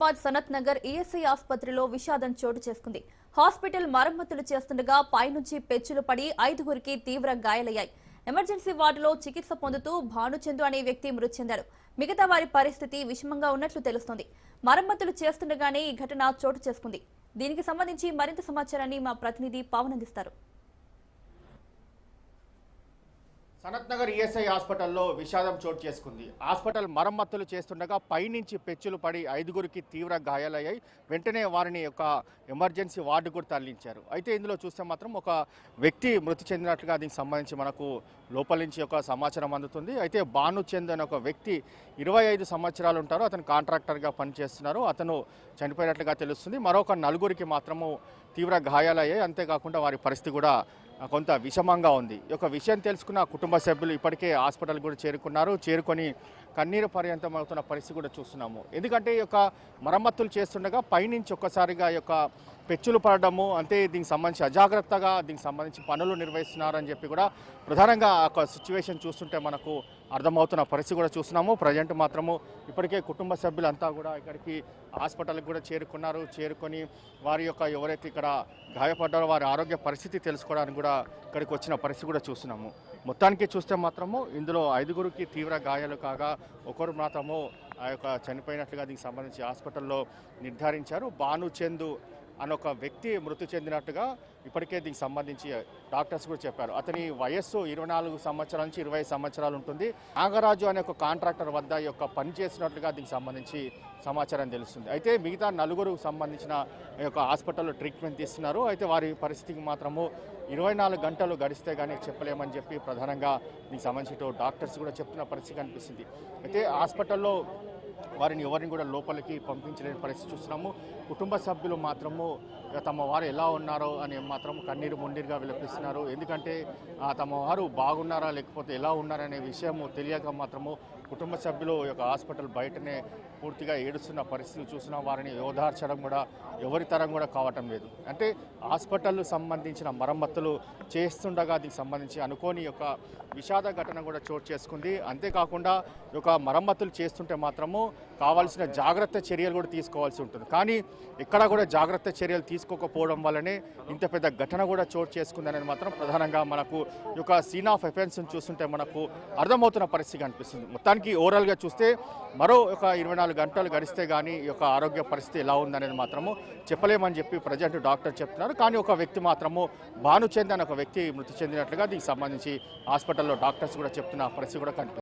Hyderabad Sanath Nagar ESI ఆసుపత్రిలో విషాదం చోటు చేసుకుంది. హాస్పిటల్ మరమ్మతులు చేస్తుండగా పైనుంచి పెచ్చులు పడి ఐదుగురికి తీవ్ర గాయాలయ్యాయి. ఎమర్జెన్సీ వార్డులో చికిత్స పొందుతూ భానుచందు అనే వ్యక్తి మృతి చెందాడు మిగతా వారి పరిస్థితి విషమంగా ఉన్నట్లు తెలుస్తోంది. మరమ్మతులు చేస్తుండగానే ఈ ఘటన చోటు చేసుకుంది. దీనికి సంబంధించి మరింత సమాచారాన్ని మా ప్రతినిధి పవన్ అందిస్తారు సనత్ నగర్ ఈఎస్ఐ హాస్పిటల్లో విషాదం చోటు చేసుకుంది. హాస్పిటల్ మరమ్మతులు చేస్తుండగా పైనుంచి పెచ్చులు పడి ఐదుగురికి తీవ్ర గాయాలయ్యాయి. వెంటనే వారిని ఒక ఎమర్జెన్సీ వార్డు కూడా తరలించారు. అయితే ఇందులో చూస్తే మాత్రం ఒక వ్యక్తి మృతి చెందినట్లుగా దీనికి సంబంధించి మనకు లోపల నుంచి ఒక సమాచారం అందుతుంది. అయితే భానుచంద్ అనే ఒక వ్యక్తి ఇరవై ఐదు సంవత్సరాలు ఉంటారు. అతను కాంట్రాక్టర్గా పనిచేస్తున్నారు. అతను చనిపోయినట్లుగా తెలుస్తుంది. మరొక నలుగురికి మాత్రము తీవ్ర గాయాలయ్యాయి. అంతేకాకుండా వారి పరిస్థితి కూడా కొంత విషమంగా ఉంది. ఈ యొక్క విషయం తెలుసుకున్న కుటుంబ సభ్యులు ఇప్పటికే హాస్పిటల్ కూడా చేరుకున్నారు. చేరుకొని కన్నీరు పర్యంతం అవుతున్న పరిస్థితి కూడా చూస్తున్నాము. ఎందుకంటే ఈ యొక్క మరమ్మతులు చేస్తుండగా పైనుంచి ఒక్కసారిగా ఈ యొక్క పెచ్చులు పడడము అంతే దీనికి సంబంధించి అజాగ్రత్తగా దీనికి సంబంధించి పనులు నిర్వహిస్తున్నారని చెప్పి కూడా ప్రధానంగా ఆ సిచ్యువేషన్ చూస్తుంటే మనకు అర్థమవుతున్న పరిస్థితి కూడా చూస్తున్నాము. ప్రజెంట్ మాత్రము ఇప్పటికే కుటుంబ సభ్యులంతా కూడా ఇక్కడికి హాస్పిటల్కి కూడా చేరుకున్నారు. చేరుకొని వారి యొక్క ఎవరైతే ఇక్కడ గాయపడ్డారో వారి ఆరోగ్య పరిస్థితి తెలుసుకోవడానికి కూడా ఇక్కడికి వచ్చిన పరిస్థితి కూడా చూస్తున్నాము. మొత్తానికి చూస్తే మాత్రము ఇందులో ఐదుగురికి తీవ్ర గాయాలు కాగా ఒకరు మాత్రము ఆ యొక్క చనిపోయినట్లుగా దీనికి సంబంధించి హాస్పిటల్లో నిర్ధారించారు. భానుచందు అని ఒక వ్యక్తి మృతి చెందినట్టుగా ఇప్పటికే దీనికి సంబంధించి డాక్టర్స్ కూడా చెప్పారు. అతని వయస్సు ఇరవై నాలుగు సంవత్సరాల నుంచి ఇరవై సంవత్సరాలు ఉంటుంది. నాగరాజు అనే ఒక కాంట్రాక్టర్ వద్ద ఈ యొక్క పని చేసినట్లుగా దీనికి సంబంధించి సమాచారం తెలుస్తుంది. అయితే మిగతా నలుగురు సంబంధించిన ఈ యొక్క హాస్పిటల్లో ట్రీట్మెంట్ తీస్తున్నారు. అయితే వారి పరిస్థితికి మాత్రము ఇరవై నాలుగు గంటలు గడిస్తే కానీ చెప్పలేమని చెప్పి ప్రధానంగా దీనికి సంబంధించి డాక్టర్స్ కూడా చెప్తున్న పరిస్థితి కనిపిస్తుంది. అయితే హాస్పిటల్లో వారిని ఎవరిని కూడా లోపలికి పంపించలేని పరిస్థితి చూస్తున్నాము. కుటుంబ సభ్యులు మాత్రము తమ వారు ఎలా ఉన్నారో అని మాత్రం కన్నీరు ముండిగా విలపిస్తున్నారు. ఎందుకంటే ఆ, తమ వారు బాగున్నారా లేకపోతే ఎలా ఉన్నారనే విషయము తెలియక మాత్రము కుటుంబ సభ్యులు ఈ యొక్క హాస్పిటల్ బయటనే పూర్తిగా ఏడుస్తున్న పరిస్థితి చూసిన వారిని ఓదార్చడం కూడా ఎవరి తరం కూడా కావటం లేదు. అంటే హాస్పిటల్ సంబంధించిన మరమ్మతులు చేస్తుండగా దీనికి సంబంధించి అనుకోని యొక్క విషాద ఘటన కూడా చోటు చేసుకుంది. అంతేకాకుండా ఒక యొక్క మరమ్మతులు చేస్తుంటే మాత్రము కావాల్సిన జాగ్రత్త చర్యలు కూడా తీసుకోవాల్సి ఉంటుంది. కానీ ఎక్కడా కూడా జాగ్రత్త చర్యలు తీసుకోకపోవడం వల్లనే ఇంత పెద్ద ఘటన కూడా చోటు చేసుకుందనేది మాత్రం ప్రధానంగా మనకు ఈ యొక్క సీన్ ఆఫ్ ఎఫెన్స్ని చూస్తుంటే మనకు అర్థమవుతున్న పరిస్థితి కనిపిస్తుంది. మొత్తానికి ఓవరాల్గా చూస్తే మరో ఒక ఇరవై నాలుగు గంటలు గడిస్తే కానీ ఈ యొక్క ఆరోగ్య పరిస్థితి ఎలా ఉందనేది మాత్రము చెప్పలేమని చెప్పి ప్రజెంట్ డాక్టర్ చెప్తున్నారు. కానీ ఒక వ్యక్తి మాత్రము భానుచంద్ అనే ఒక వ్యక్తి మృతి చెందినట్లుగా దీనికి సంబంధించి హాస్పిటల్లో డాక్టర్స్ కూడా చెప్తున్న పరిస్థితి కూడా కనిపిస్తుంది